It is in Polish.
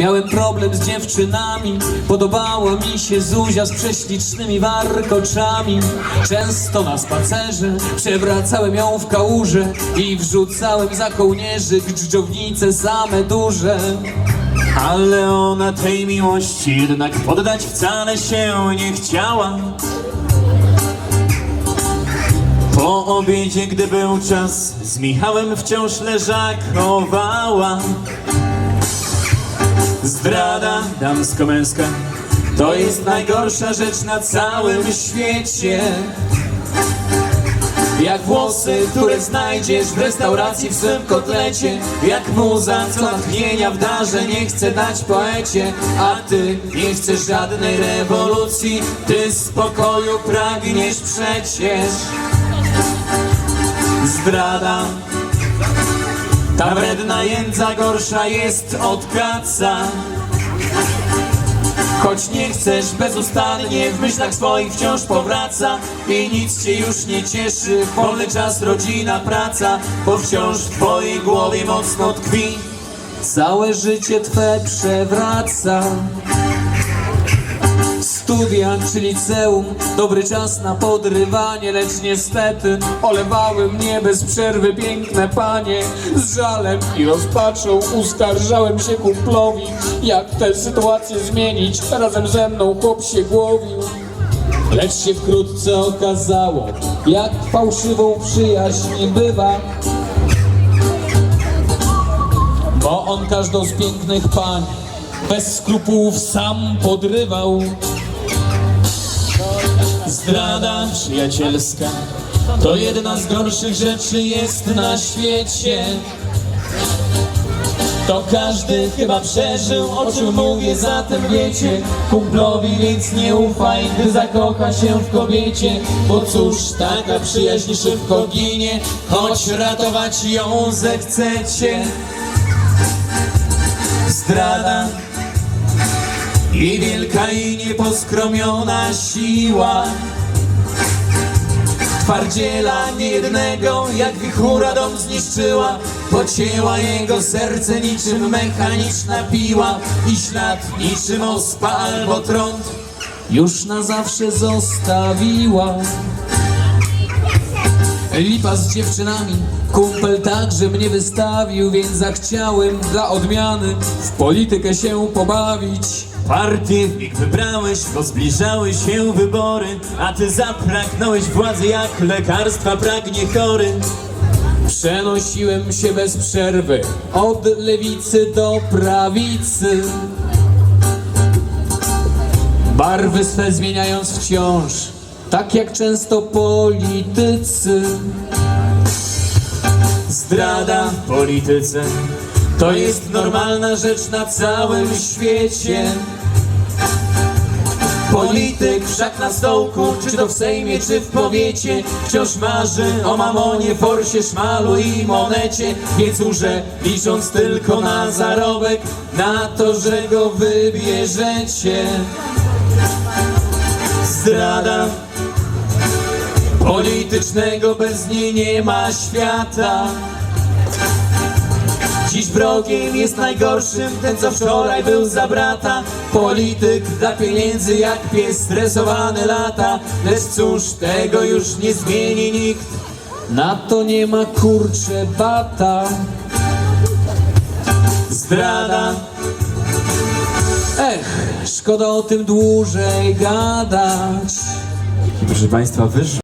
Miałem problem z dziewczynami, podobała mi się Zuzia z prześlicznymi warkoczami. Często na spacerze przewracałem ją w kałuże i wrzucałem za kołnierzyk dżdżownice same duże. Ale ona tej miłości jednak poddać wcale się nie chciała. Po obiedzie, gdy był czas, z Michałem wciąż leżakowała. Zdrada damsko-męska to jest najgorsza rzecz na całym świecie. Jak włosy, które znajdziesz w restauracji w swym kotlecie. Jak muza, co natchnienia w darze nie chce dać poecie. A ty nie chcesz żadnej rewolucji. Ty spokoju pragniesz przecież. Zdrada Ta wredna jędza gorsza jest od kaca Choć nie chcesz bezustannie w myślach swoich wciąż powraca. I nic cię już nie cieszy, wolny czas, rodzina, praca Bo wciąż w twojej głowie mocno tkwi. Całe życie twe przewraca. Studia czy liceum, dobry czas na podrywanie, lecz niestety olewały mnie bez przerwy piękne panie. Z żalem i rozpaczą uskarżałem się kumplowi, jak tę sytuację zmienić. Razem ze mną chłop się głowił. Lecz się wkrótce okazało, jak fałszywą przyjaźń bywa. Bo on każdą z pięknych pań bez skrupułów sam podrywał. Zdrada przyjacielska to jedna z gorszych rzeczy jest na świecie. To każdy chyba przeżył, o czym mówię, zatem wiecie. Kumplowi więc nie ufaj, gdy zakocha się w kobiecie. Bo cóż, taka przyjaźń szybko ginie Choć ratować ją zechcecie. Zdrada i wielka i nieposkromiona siła Twardziela niejednego jak wichura dom zniszczyła Pocięła jego serce niczym mechaniczna piła I ślad niczym ospa albo trąd Już na zawsze zostawiła. Lipa z dziewczynami, kumpel także mnie wystawił, więc zachciałem dla odmiany w politykę się pobawić. Partię w wybrałeś, bo zbliżały się wybory A ty zapragnąłeś władzy jak lekarstwa pragnie chory Przenosiłem się bez przerwy od lewicy do prawicy. Barwy swe zmieniając wciąż, tak jak często politycy. Zdrada w polityce to jest normalna rzecz na całym świecie. Polityk wszak na stołku, czy to w Sejmie, czy w powiecie, wciąż marzy o mamonie, forsie, szmalu i monecie. Więc urze, licząc tylko na zarobek, na to, że go wybierzecie. Zdrada politycznego, bez niej nie ma świata. Dziś wrogiem jest najgorszym ten, co wczoraj był za brata. Polityk dla pieniędzy jak pies stresowany lata. Lecz cóż, tego już nie zmieni nikt. Na to nie ma kurcze bata. Zdrada Ech, szkoda o tym dłużej gadać. Proszę Państwa, wyż